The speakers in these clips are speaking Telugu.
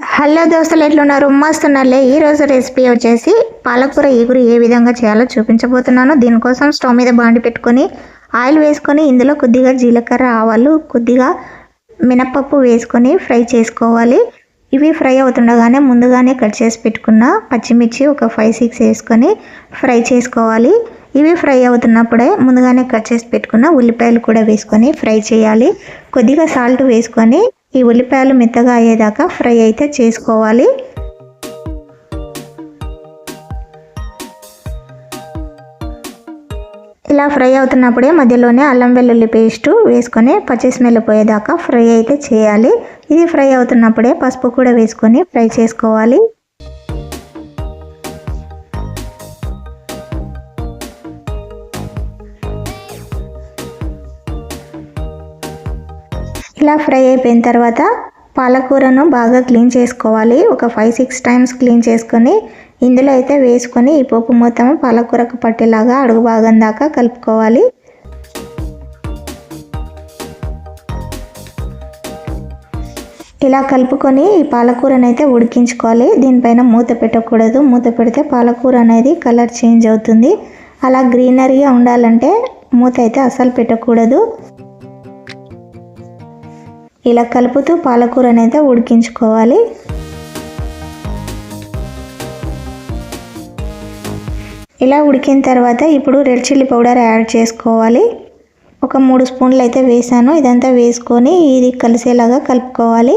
హలో దోస్తులు ఎట్లున్నారు? మస్తున్నారులే ఈరోజు రెసిపీ వచ్చేసి పాలకూర ఈగురు ఏ విధంగా చేయాలో చూపించబోతున్నాను. దీనికోసం స్టవ్ మీద బాండి పెట్టుకొని ఆయిల్ వేసుకొని ఇందులో కొద్దిగా జీలకర్ర ఆవాలు కొద్దిగా మినపప్పు వేసుకొని ఫ్రై చేసుకోవాలి. ఇవి ఫ్రై అవుతుండగానే ముందుగానే కట్ చేసి పెట్టుకున్న పచ్చిమిర్చి ఒక ఫైవ్ సిక్స్ వేసుకొని ఫ్రై చేసుకోవాలి. ఇవి ఫ్రై అవుతున్నప్పుడే ముందుగానే కట్ చేసి పెట్టుకున్న ఉల్లిపాయలు కూడా వేసుకొని ఫ్రై చేయాలి. కొద్దిగా సాల్ట్ వేసుకొని ఈ ఉల్లిపాయలు మెత్తగా అయ్యేదాకా ఫ్రై అయితే చేసుకోవాలి. ఇలా ఫ్రై అవుతున్నప్పుడే మధ్యలోనే అల్లం వెల్లుల్లి పేస్ట్ వేసుకొని పచ్చి స్మెల్ పోయేదాకా ఫ్రై అయితే చేయాలి. ఇది ఫ్రై అవుతున్నప్పుడే పసుపు కూడా వేసుకొని ఫ్రై చేసుకోవాలి. ఇలా ఫ్రై అయిపోయిన తర్వాత పాలకూరను బాగా క్లీన్ చేసుకోవాలి. ఒక ఫైవ్ సిక్స్ టైమ్స్ క్లీన్ చేసుకొని ఇందులో అయితే వేసుకొని ఈ పప్పు మొత్తం పాలకూరకు పట్టేలాగా అడుగు భాగం దాకా కలుపుకోవాలి. ఇలా కలుపుకొని ఈ పాలకూరను అయితే ఉడికించుకోవాలి. దీనిపైన మూత పెట్టకూడదు. మూత పెడితే పాలకూర అనేది కలర్ చేంజ్ అవుతుంది. అలా గ్రీనరీగా ఉండాలంటే మూత అయితే అసలు పెట్టకూడదు. ఇలా కలుపుతూ పాలకూర అనేది ఉడికించుకోవాలి. ఇలా ఉడికిన తర్వాత ఇప్పుడు రెడ్ చిల్లీ పౌడర్ యాడ్ చేసుకోవాలి. ఒక మూడు స్పూన్లు అయితే వేసాను. ఇదంతా వేసుకొని ఇది కలిసేలాగా కలుపుకోవాలి.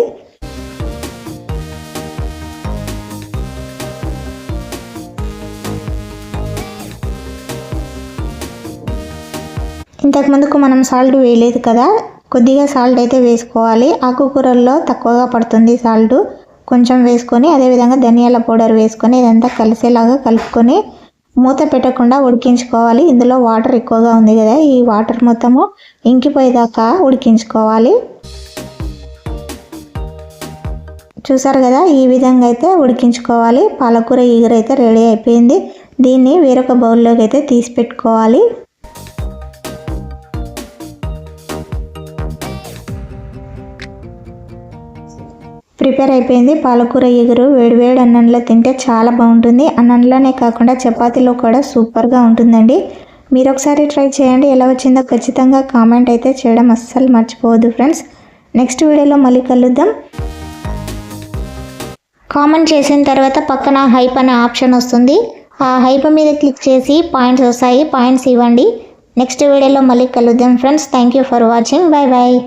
ఇంతకు ముందుకు మనం సాల్ట్ వేయలేదు కదా. కొద్దిగా సాల్ట్ అయితే వేసుకోవాలి. ఆకుకూరల్లో తక్కువగా పడుతుంది సాల్ట్ కొంచెం వేసుకొని అదేవిధంగా ధనియాల పౌడర్ వేసుకొని ఇదంతా కలిసేలాగా కలుపుకొని మూత పెట్టకుండా ఉడికించుకోవాలి. ఇందులో వాటర్ ఎక్కువగా ఉంది కదా ఈ వాటర్ మొత్తము ఇంకిపోయేదాకా ఉడికించుకోవాలి. చూసారు కదా ఈ విధంగా అయితే ఉడికించుకోవాలి. పాలకూర ఈగరైతే రెడీ అయిపోయింది. దీన్ని వేరొక బౌల్లోకి అయితే తీసి పెట్టుకోవాలి. ప్రిపేర్ అయిపోయింది. పాలకూర ఎగురు వేడివేడి అన్నంలో తింటే చాలా బాగుంటుంది. అన్నంలోనే కాకుండా చపాతీలో కూడా సూపర్గా ఉంటుందండి. మీరు ఒకసారి ట్రై చేయండి. ఎలా వచ్చిందో ఖచ్చితంగా కామెంట్ అయితే చేయడం అస్సలు మర్చిపోవద్దు ఫ్రెండ్స్. నెక్స్ట్ వీడియోలో మళ్ళీ కలుద్దాం. కామెంట్ చేసిన తర్వాత పక్కన హైప్ అనే ఆప్షన్ వస్తుంది. ఆ హైప్ మీద క్లిక్ చేసి పాయింట్స్ వస్తాయి. పాయింట్స్ ఇవ్వండి. నెక్స్ట్ వీడియోలో మళ్ళీ కలుద్దాం friends. Thank you for watching. Bye bye